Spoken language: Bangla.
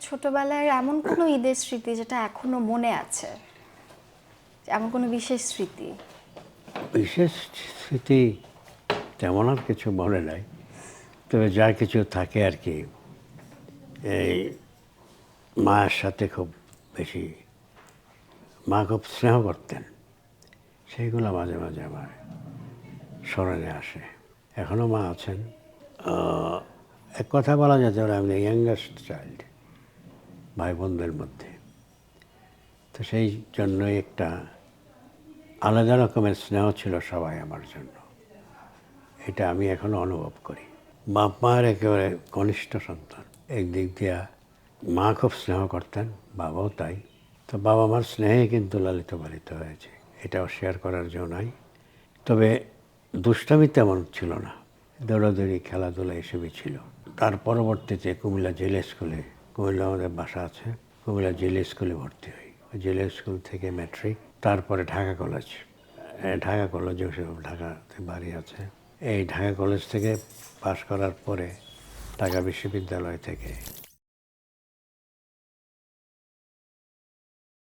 ছোটবেলার এমন কোনো ঈদের স্মৃতি যেটা এখনও মনে আছে? এমন কোনো বিশেষ স্মৃতি? বিশেষ স্মৃতি তেমন আর কিছু মনে নাই। তবে যা কিছু থাকে আর কি, এই মায়ের সাথে খুব বেশি, মা খুব স্নেহ করতেন। সেইগুলো মাঝে মাঝে আমার স্মরণে আসে। এখনও মা আছেন। এক কথা বলা যেতে পারে আমি ইয়াঙ্গেস্ট চাইল্ড ভাই বোনদের মধ্যে। তো সেই জন্যই একটা আলাদা রকমের স্নেহ ছিল সবাই আমার জন্য। এটা আমি এখন অনুভব করি। বাপ মার একেবারে কনিষ্ঠ সন্তান। একদিক দিয়া মা খুব স্নেহ করতেন, বাবাও তাই। তো বাবা মার স্নেহে কিন্তু লালিত পালিত হয়েছে, এটাও শেয়ার করার জন্য নাই। তবে দুষ্টামি তেমন ছিল না। দৌড়াদৌড়ি, খেলাধুলা এসবই ছিল। তার পরবর্তীতে কুমিল্লা জেলা স্কুলে কুমিল্লা আমাদের বাসা আছে। কুমিল্লা জেলে স্কুলে ভর্তি হই। জেলে স্কুল থেকে ম্যাট্রিক, তারপরে ঢাকা কলেজ। ঢাকা কলেজ ঢাকাতে বাড়ি আছে। এই ঢাকা কলেজ থেকে পাশ করার পরে ঢাকা বিশ্ববিদ্যালয় থেকে